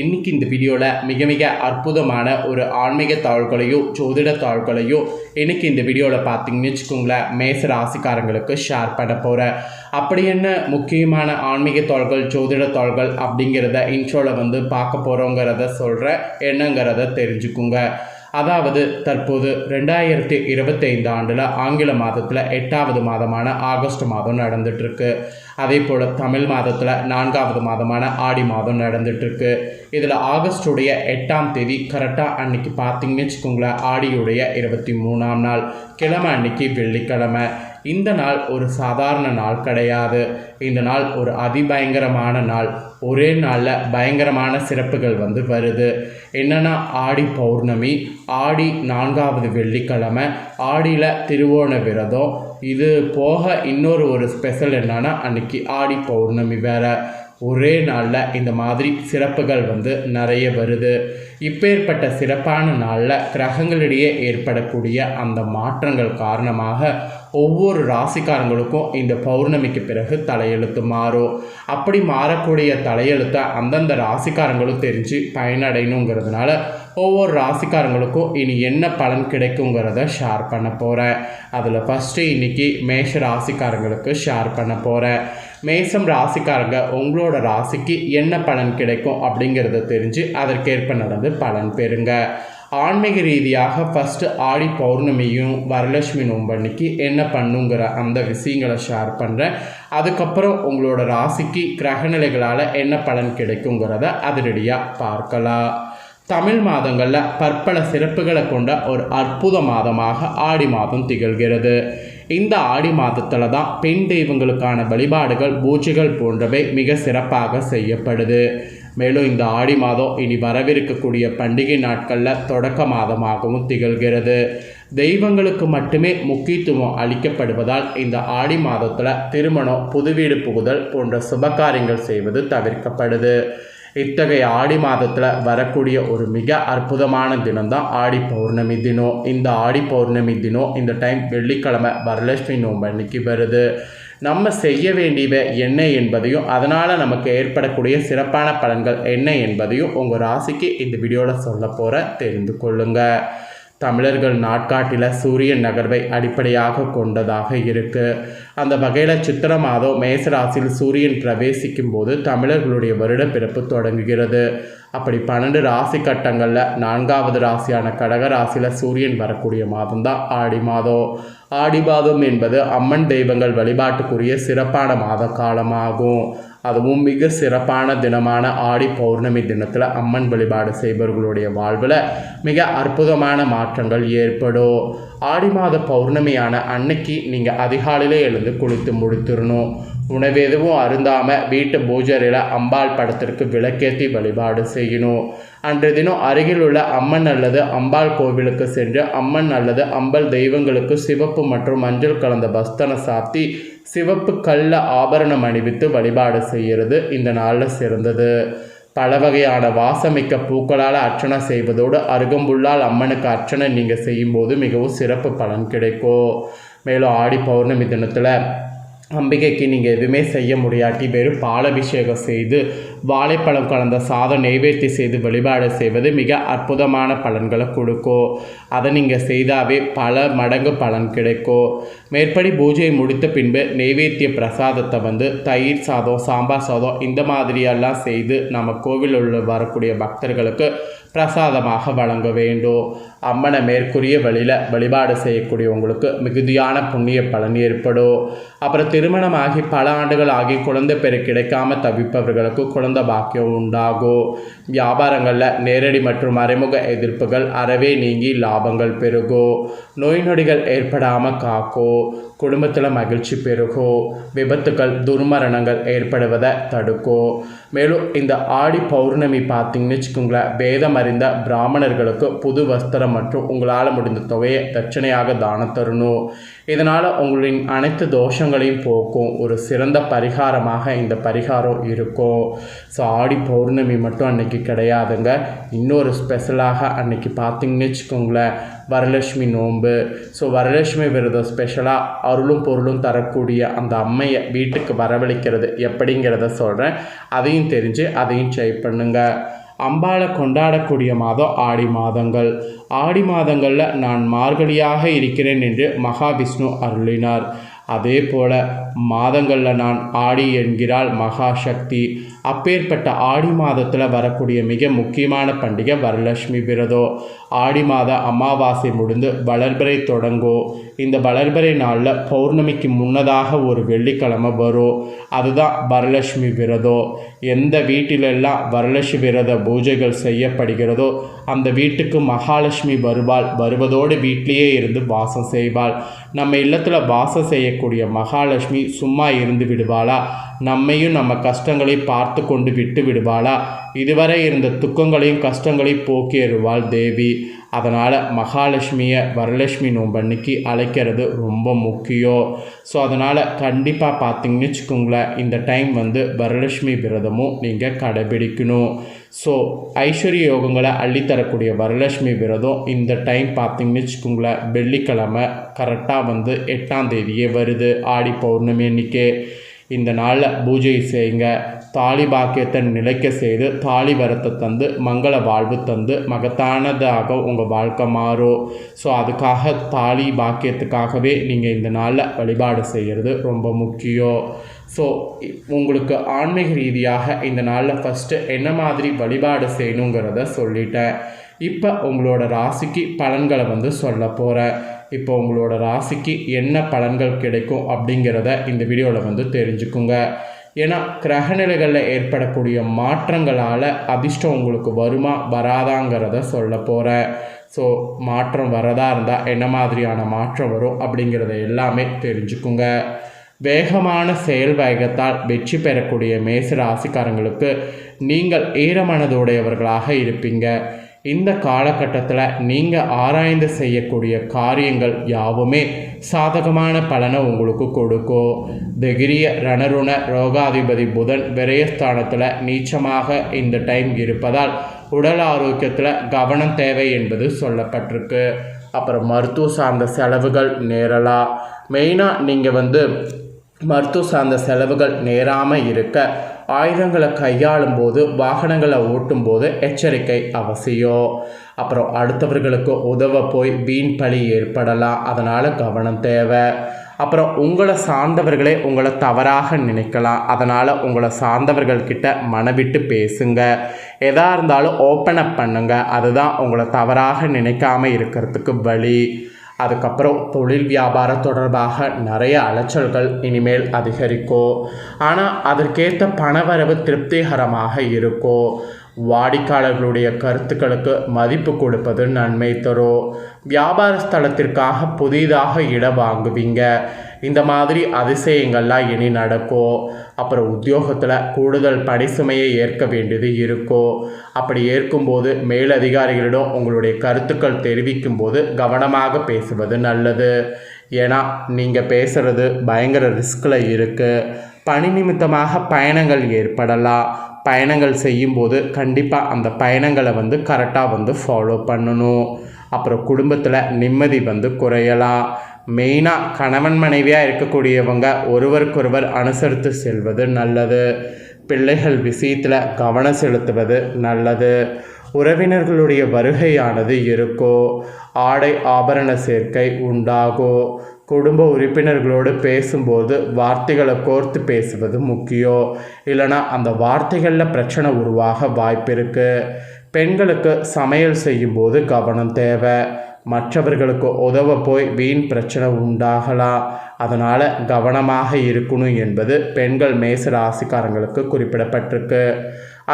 இன்னைக்கு இந்த வீடியோவில் மிக மிக அற்புதமான ஒரு ஆன்மீக தாள்களையும் ஜோதிட தாள்களையும் இன்னைக்கு இந்த வீடியோவில் பார்த்தீங்கன்னு வச்சுக்கோங்களேன் மேச ராசிக்காரங்களுக்கு ஷேர் பண்ண போகிறேன் அப்படி என்ன முக்கியமான ஆன்மீக தாள்கள் ஜோதிட தாள்கள் அப்படிங்கிறத இன்ட்ரோவில் வந்து பார்க்க போகிறோங்கிறத சொல்கிறேன் என்னங்கிறத தெரிஞ்சுக்குங்க. அதாவது தற்போது ரெண்டாயிரத்தி இருபத்தைந்து ஆண்டில் ஆங்கில மாதத்தில் எட்டாவது மாதமான ஆகஸ்ட் மாதம் நடந்துட்டுருக்கு அதே போல் தமிழ் மாதத்தில் நான்காவது மாதமான ஆடி மாதம் நடந்துட்டுருக்கு. இதில் ஆகஸ்டுடைய எட்டாம் தேதி கரெக்டாக அன்னைக்கு பார்த்தீங்கன்னு வச்சுக்கோங்களேன் ஆடியுடைய இருபத்தி மூணாம் நாள் கிழமை அன்னைக்கு வெள்ளிக்கிழமை. இந்த நாள் ஒரு சாதாரண நாள் கிடையாது. இந்த நாள் ஒரு அதிபயங்கரமான நாள். ஒரே நாளில் பயங்கரமான சிறப்புகள் வந்து வருது. என்னென்னா ஆடி பௌர்ணமி ஆடி நான்காவது வெள்ளிக்கிழமை ஆடியில் திருவோண விரதம் இது போக இன்னொரு ஒரு ஸ்பெஷல் என்னென்னா அன்றைக்கி ஆடி பௌர்ணமி வேறு. ஒரே நாளில் இந்த மாதிரி சிறப்புகள் வந்து நிறைய வருது. இப்பேற்பட்ட சிறப்பான நாளில் கிரகங்களிடையே ஏற்படக்கூடிய அந்த மாற்றங்கள் காரணமாக ஒவ்வொரு ராசிக்காரங்களுக்கும் இந்த பௌர்ணமிக்கு பிறகு தலையெழுத்து மாறும். அப்படி மாறக்கூடிய தலையெழுத்தை அந்தந்த ராசிக்காரங்களும் தெரிஞ்சு பயனடையணுங்கிறதுனால ஒவ்வொரு ராசிக்காரங்களுக்கும் இனி என்ன பலன் கிடைக்குங்கிறத ஷேர் பண்ண போகிறேன் அதில் ஃபஸ்ட்டு இன்னைக்கு மேஷ ராசிக்காரங்களுக்கு ஷேர் பண்ண போகிறேன் மேசம் ராசிக்காரங்க உங்களோட ராசிக்கு என்ன பலன் கிடைக்கும் அப்படிங்கிறத தெரிஞ்சு அதற்கேற்ப நடந்து பலன் பெறுங்க. ஆன்மீக ரீதியாக ஃபஸ்ட்டு ஆடி பௌர்ணமியும் வரலட்சுமி நோம்பன்னைக்கு என்ன பண்ணுங்கிற அந்த விஷயங்களை ஷேர் பண்ணுறேன் அதுக்கப்புறம் உங்களோட ராசிக்கு கிரகநிலைகளால் என்ன பலன் கிடைக்குங்கிறத அதிரடியாக பார்க்கலாம். தமிழ் மாதங்களில் பற்பல சிறப்புகளை கொண்ட ஒரு அற்புத மாதமாக ஆடி மாதம் திகழ்கிறது. இந்த ஆடி மாதத்தில் தான் பெண் தெய்வங்களுக்கான வழிபாடுகள் பூஜைகள் போன்றவை மிக சிறப்பாக செய்யப்படுது. மேலும் இந்த ஆடி மாதம் இனி வரவிருக்கக்கூடிய பண்டிகை நாட்களில் தொடக்க மாதமாகவும் திகழ்கிறது. தெய்வங்களுக்கு மட்டுமே முக்கியத்துவம் அளிக்கப்படுவதால் இந்த ஆடி மாதத்தில் திருமணம் புதுவீடு புகுதல் போன்ற சுபகாரியங்கள் செய்வது தவிர்க்கப்படுது. இத்தகைய ஆடி மாதத்தில் வரக்கூடிய ஒரு மிக அற்புதமான தினம் தான் ஆடி பௌர்ணமி தினம் இந்த ஆடி பௌர்ணமி தினம் இந்த டைம் வெள்ளிக்கிழமை வரலட்சுமி நோம்பு அன்னைக்கு வருது. நம்ம செய்ய வேண்டியவை என்ன என்பதையும் அதனால் நமக்கு ஏற்படக்கூடிய சிறப்பான பலன்கள் என்ன என்பதையும் உங்கள் ராசிக்கு இந்த வீடியோவில் சொல்ல போகிற தெரிந்து கொள்ளுங்கள் தமிழர்கள் நாட்காட்டில் சூரியன் நகர்வை அடிப்படையாக கொண்டதாக இருக்குது அந்த வகையில் சித்திர மாதம் மேசராசியில் சூரியன் பிரவேசிக்கும் போது தமிழர்களுடைய வருட பிறப்பு தொடங்குகிறது. அப்படி பன்னெண்டு ராசி கட்டங்களில் நான்காவது ராசியான கடக ராசியில் சூரியன் வரக்கூடிய மாதம்தான் ஆடி மாதம். ஆடி மாதம் என்பது அம்மன் தெய்வங்கள் வழிபாட்டுக்குரிய சிறப்பான மாத காலமாகும். அதுவும் மிக சிறப்பான தினமான ஆடி பௌர்ணமி தினத்தில் அம்மன் வழிபாடு செய்பவர்களுடைய வாழ்வில் மிக அற்புதமான மாற்றங்கள் ஏற்படும். ஆடி மாத பௌர்ணமியான அன்னைக்கு நீங்கள் அதிகாலையிலே எழுந்து குளித்து முடித்திடணும் உணவு எதுவும் அருந்தாமல் வீட்டு பூஜரையில் அம்பாள் படத்திற்கு விளக்கேற்றி வழிபாடு செய்யணும். அன்றைய தினம் அருகில் உள்ள அம்மன் அல்லது அம்பாள் கோவிலுக்கு சென்று அம்மன் அல்லது அம்பல் தெய்வங்களுக்கு சிவப்பு மற்றும் மஞ்சள் கலந்த பஸ்தனை சாத்தி சிவப்பு கல்ல ஆபரணம் அணிவித்து வழிபாடு செய்கிறது. இந்த நாளில் சிறந்தது. பல வகையான வாசமிக்க பூக்களால் அர்ச்சனை செய்வதோடு அருகம்புல்லால் அம்மனுக்கு அர்ச்சனை நீங்கள் செய்யும்போது மிகவும் சிறப்பு பலன் கிடைக்கும். மேலும் ஆடி பௌர்ணமி தினத்தில் அம்பிகைக்கு நீங்கள் எதுவுமே செய்ய முடியாட்டி வெறும் பாலபிஷேகம் செய்து வாழைப்பழம் கலந்த சாதம் நெய்வேத்தி செய்து வழிபாடு செய்வது மிக அற்புதமான பலன்களை கொடுக்கும் அதை நீங்கள் செய்தாவே பல மடங்கு பலன் கிடைக்கும் மேற்படி பூஜையை முடித்த பின்பு நெய்வேத்திய பிரசாதத்தை வந்து தயிர் சாதம் சாம்பார் சாதம் இந்த மாதிரியெல்லாம் செய்து நம்ம கோவிலில் வரக்கூடிய பக்தர்களுக்கு பிரசாதமாக வழங்க வேண்டும் அம்மனை மேற்கூறிய வழியில் வழிபாடு செய்யக்கூடியவங்களுக்கு மிகுதியான புண்ணிய பலன் ஏற்படும் அப்புறம் திருமணமாகி பல ஆண்டுகள் ஆகி குழந்தை பெரு கிடைக்காம தவிப்பவர்களுக்கு குழந்தை பாக்கியம் உண்டாகும் வியாபாரங்களில் நேரடி மற்றும் மறைமுக எதிர்ப்புகள் அறவே நீங்கி லாபங்கள் பெருகும் நோய் நொடிகள் ஏற்படாமல் காக்கும் குடும்பத்தில் மகிழ்ச்சி பெருகும் விபத்துக்கள் துர்மரணங்கள் ஏற்படுவதை தடுக்கும் மேலும் இந்த ஆடி பௌர்ணமி பார்த்தீங்கன்னு வச்சுக்கோங்களேன் வேத அறிந்த பிராமணர்களுக்கு புது வஸ்திரம் மற்றும் உங்களால் முடிந்த தொகையை தட்சணையாக தானம் தரணும். இதனால் உங்களின் அனைத்து தோஷங்களையும் போக்கும் ஒரு சிறந்த பரிகாரமாக இந்த பரிகாரம் இருக்கும். ஸோ ஆடி பௌர்ணமி மட்டும் அன்னைக்கு கிடையாதுங்க. இன்னொரு ஸ்பெஷலாக அன்னைக்கு பார்த்தீங்கன்னு வச்சுக்கோங்களேன் வரலட்சுமி நோன்பு. ஸோ வரலட்சுமி விரதம் ஸ்பெஷலாக அருளும் பொருளும் தரக்கூடிய அந்த அம்மையை வீட்டுக்கு வரவழைக்கிறது எப்படிங்கிறத சொல்கிறேன் அதையும் தெரிஞ்சு அதையும் ட்ரை பண்ணுங்கள் அம்பாளை கொண்டாடக்கூடிய மாதம் ஆடி மாதங்கள். ஆடி மாதங்களில் நான் மார்கழியாக இருக்கிறேன் என்று மகாவிஷ்ணு அருளினார். அதே போல மாதங்களில் நான் ஆடி என்கிறாள் மகாசக்தி. அப்பேற்பட்ட ஆடி மாதத்தில் வரக்கூடிய மிக முக்கியமான பண்டிகை வரலட்சுமி விரதம் ஆடி மாத அமாவாசை முடிந்து வளர்பிறை தொடங்கும் இந்த வளர்பிறை நாளில் பௌர்ணமிக்கு முன்னதாக ஒரு வெள்ளிக்கிழமை வரும். அதுதான் வரலட்சுமி விரதம் எந்த வீட்டிலெல்லாம் வரலட்சுமி விரத பூஜைகள் செய்யப்படுகிறதோ அந்த வீட்டுக்கு மகாலட்சுமி வருவாள். வருவதோடு வீட்டிலேயே இருந்து வாசம் செய்வாள். நம்ம இல்லத்தில் வாசம் செய்யக்கூடிய மகாலட்சுமி சும்மா இருந்து விடுவாளா? நம்மையும் நம்ம கஷ்டங்களை பார்த்து கொண்டு விட்டு விடுவாளா? இதுவரை இருந்த துக்கங்களையும் கஷ்டங்களையும் போக்கிடுவாள் தேவி. அதனால் மகாலட்சுமியை வரலட்சுமி நோம்பன்னைக்கு அழைக்கிறது ரொம்ப முக்கியம் ஸோ அதனால் கண்டிப்பாக பார்த்தீங்கன்னு வச்சுக்கோங்களேன் இந்த டைம் வந்து வரலட்சுமி விரதமும் நீங்கள் கடைபிடிக்கணும். ஸோ ஐஸ்வர்ய யோகங்களை அள்ளித்தரக்கூடிய வரலட்சுமி விரதம் இந்த டைம் பார்த்தீங்கன்னு வச்சுக்கோங்களேன் வெள்ளிக்கிழமை கரெக்டாக வந்து எட்டாம் தேதியே வருது ஆடி பௌர்ணமி அன்னைக்கே. இந்த நாளில் பூஜை செய்யுங்க தாலி பாக்கியத்தை நிலைக்க செய்து தாலி வரத்தை தந்து மங்கள வாழ்வு தந்து மகத்தானதாக உங்கள் வாழ்க்கை மாறும். ஸோ அதுக்காக தாலி பாக்கியத்துக்காகவே நீங்கள் இந்த நாளில் வழிபாடு செய்கிறது ரொம்ப முக்கியம். ஸோ உங்களுக்கு ஆன்மீக ரீதியாக இந்த நாளில் ஃபஸ்ட்டு என்ன மாதிரி வழிபாடு செய்யணுங்கிறத சொல்லிட்டேன். இப்போ உங்களோட ராசிக்கு பலன்களை வந்து சொல்ல போகிறேன் இப்போ உங்களோட ராசிக்கு என்ன பலன்கள் கிடைக்கும் அப்படிங்கிறத இந்த வீடியோவில் வந்து தெரிஞ்சுக்குங்க. ஏன்னா கிரகநிலைகளில் ஏற்படக்கூடிய மாற்றங்களால் அதிர்ஷ்டம் உங்களுக்கு வருமா வராதாங்கிறத சொல்ல போகிறேன் ஸோ மாற்றம் வரதா இருந்தால் என்ன மாதிரியான மாற்றம் வரும் அப்படிங்கிறத எல்லாமே தெரிஞ்சுக்குங்க. வேகமான செயல் வேகத்தால் வெற்றி பெறக்கூடிய மேச ராசிக்காரங்களுக்கு நீங்கள் ஈரமனதுடையவர்களாக இருப்பீங்க. இந்த காலகட்டத்தில் நீங்கள் ஆராய்ந்து செய்யக்கூடிய காரியங்கள் யாவுமே சாதகமான பலனை உங்களுக்கு கொடுக்கும் திகிரிய ரணருண ரோகாதிபதி புதன் விரயஸ்தானத்தில் நீச்சமாக இந்த டைம் இருப்பதால் உடல் ஆரோக்கியத்தில் கவனம் தேவை என்பது சொல்லப்பட்டிருக்கு. அப்புறம் மருத்துவ சார்ந்த செலவுகள் நேரலாம் மெயினாக நீங்கள் வந்து மருத்துவ சார்ந்த செலவுகள் நேராமல் இருக்க ஆயுதங்களை கையாளும் போது வாகனங்களை ஓட்டும் போது எச்சரிக்கை அவசியம். அப்புறம் அடுத்தவர்களுக்கு உதவ போய் வீண் பழி ஏற்படலாம். அதனால் கவனம் தேவை. அப்புறம் உங்களை சார்ந்தவர்களே உங்களை தவறாக நினைக்கலாம். அதனால் உங்களை சார்ந்தவர்கள்கிட்ட மனவிட்டு பேசுங்க. எதாக இருந்தாலும் ஓப்பன் அப் பண்ணுங்க. அதுதான் உங்களை தவறாக நினைக்காம இருக்கிறதுக்கு வழி. அதுக்கப்புறம் தொழில் வியாபாரம் தொடர்பாக நிறைய அலைச்சல்கள் இனிமேல் அதிகரிக்கும் ஆனால் அதற்கேற்ற பணவரவு திருப்திகரமாக இருக்கும் வாடிக்கையாளர்களுடைய கருத்துக்களுக்கு மதிப்பு கொடுப்பது நன்மை தரும். வியாபார ஸ்தலத்திற்காக புதிதாக இடம் வாங்குவீங்க. இந்த மாதிரி அதிசயங்கள்லாம் இனி நடக்கும் அப்புறம் உத்தியோகத்தில் கூடுதல் பணிசுமையை ஏற்க வேண்டியது இருக்கும் அப்படி ஏற்கும்போது மேலதிகாரிகளிடம் உங்களுடைய கருத்துக்கள் தெரிவிக்கும் போது கவனமாக பேசுவது நல்லது. ஏன்னா நீங்கள் பேசுகிறது பயங்கர ரிஸ்கில் இருக்குது பணி நிமித்தமாக பயணங்கள் ஏற்படலாம். பயணங்கள் செய்யும்போது கண்டிப்பாக அந்த பயணங்களை வந்து கரெக்டாக வந்து ஃபாலோ பண்ணணும். அப்புறம் குடும்பத்தில் நிம்மதி வந்து குறையலாம். மெயினாக கணவன் மனைவியாக இருக்கக்கூடியவங்க ஒருவருக்கொருவர் அனுசரித்து செல்வது நல்லது. பிள்ளைகள் விஷயத்தில் கவனம் செலுத்துவது நல்லது. உறவினர்களுடைய வருகையானது இருக்கோ ஆடை ஆபரண சேர்க்கை உண்டாகோ குடும்ப உறுப்பினர்களோடு பேசும்போது வார்த்தைகளை கோர்த்து பேசுவது முக்கியம் இல்லைனா அந்த வார்த்தைகளில் பிரச்சனை உருவாக வாய்ப்பு இருக்குது பெண்களுக்கு சமையல் செய்யும்போது கவனம் தேவை. மற்றவர்களுக்கு உதவ போய் வீண் பிரச்சனை உண்டாகலாம் அதனால் கவனமாக இருக்கணும் என்பது பெண்கள் மேச ராசிக்காரங்களுக்கு குறிப்பிடப்பட்டிருக்கு.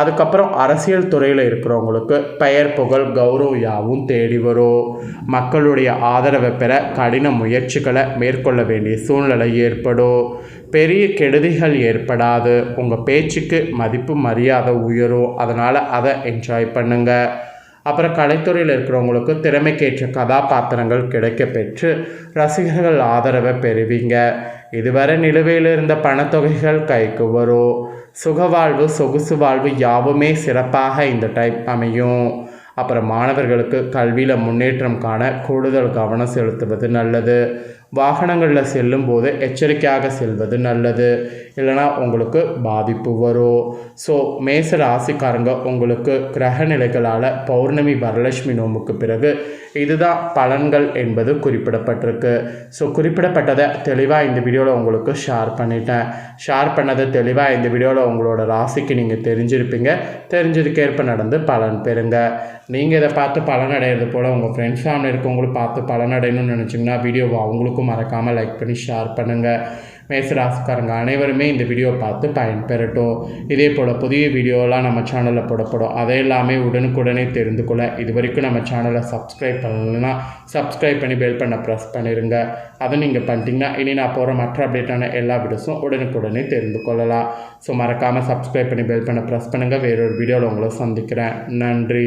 அதுக்கப்புறம் அரசியல் துறையில் இருக்கிறவங்களுக்கு பெயர் புகழ் கௌரவம் யாவும் தேடி வரும். மக்களுடைய ஆதரவை பெற கடின முயற்சிகளை மேற்கொள்ள வேண்டிய சூழ்நிலை ஏற்படும். பெரிய கெடுதிகள் ஏற்படாது. உங்கள் பேச்சுக்கு மதிப்பு மரியாதை உயரும். அதனால் அதை என்ஜாய் பண்ணுங்கள் அப்புறம் கலைத்துறையில் இருக்கிறவங்களுக்கு திறமைக்கேற்ற கதாபாத்திரங்கள் கிடைக்க பெற்று ரசிகர்கள் ஆதரவை பெறுவீங்க. இதுவரை நிலுவையில் இருந்த பணத்தொகைகள் கைக்கு வரும். சுகவாழ்வு சொகுசு வாழ்வு யாவுமே சிறப்பாக இந்த டைம் அமையும். அப்புறம் மாணவர்களுக்கு கல்வியில் முன்னேற்றம் காண கூடுதல் கவனம் செலுத்துவது நல்லது. வாகனங்களில் செல்லும்போது எச்சரிக்கையாக செல்வது நல்லது. இல்லைனா உங்களுக்கு பாதிப்பு வரும். ஸோ மேச ராசிக்காரங்க உங்களுக்கு கிரக நிலைகளால் பௌர்ணமி வரலட்சுமி நோம்புக்கு பிறகு இதுதான் பலன்கள் என்பது குறிப்பிடப்பட்டிருக்கு. ஸோ குறிப்பிடப்பட்டதை தெளிவாக இந்த வீடியோவில் உங்களுக்கு ஷேர் பண்ணிட்டேன். ஷேர் பண்ணதை தெளிவாக இந்த வீடியோவில் உங்களோட ராசிக்கு நீங்கள் தெரிஞ்சிருப்பீங்க. தெரிஞ்சதுக்கேற்ப நடந்து பலன் பெறுங்க. நீங்கள் இதை பார்த்து பலன் அடையிறது போல் உங்கள் ஃப்ரெண்ட்ஸ் ஃபேமிலி இருக்கவங்களும் பார்த்து பலன் அடையணும்னு நினச்சிங்கன்னா வீடியோவை அவங்களுக்கும் மறக்காமல் லைக் பண்ணி ஷேர் பண்ணுங்கள் மேசராசிக்காரங்க அனைவருமே இந்த வீடியோ பார்த்து பயன்பெறட்டும். இதே போல் புதிய வீடியோலாம் நம்ம சேனலில் போடப்படும். அதை எல்லாமே உடனுக்குடனே தெரிந்து கொள்ள. இது வரைக்கும் நம்ம சேனலை சப்ஸ்கிரைப் பண்ணலைன்னா சப்ஸ்கிரைப் பண்ணி பெல் பண்ண ப்ரெஸ் பண்ணிடுங்க அதை நீங்கள் பண்ணிட்டீங்கன்னா இனி நான் போகிற மற்ற அப்டேட்டான எல்லா வீடியோஸும் உடனுக்குடனே தெரிந்து கொள்ளலாம். ஸோ மறக்காமல் சப்ஸ்கிரைப் பண்ணி பெல் பண்ண ப்ரெஸ் பண்ணுங்கள் வேறொரு வீடியோவில் உங்களை சந்திக்கிறேன். நன்றி.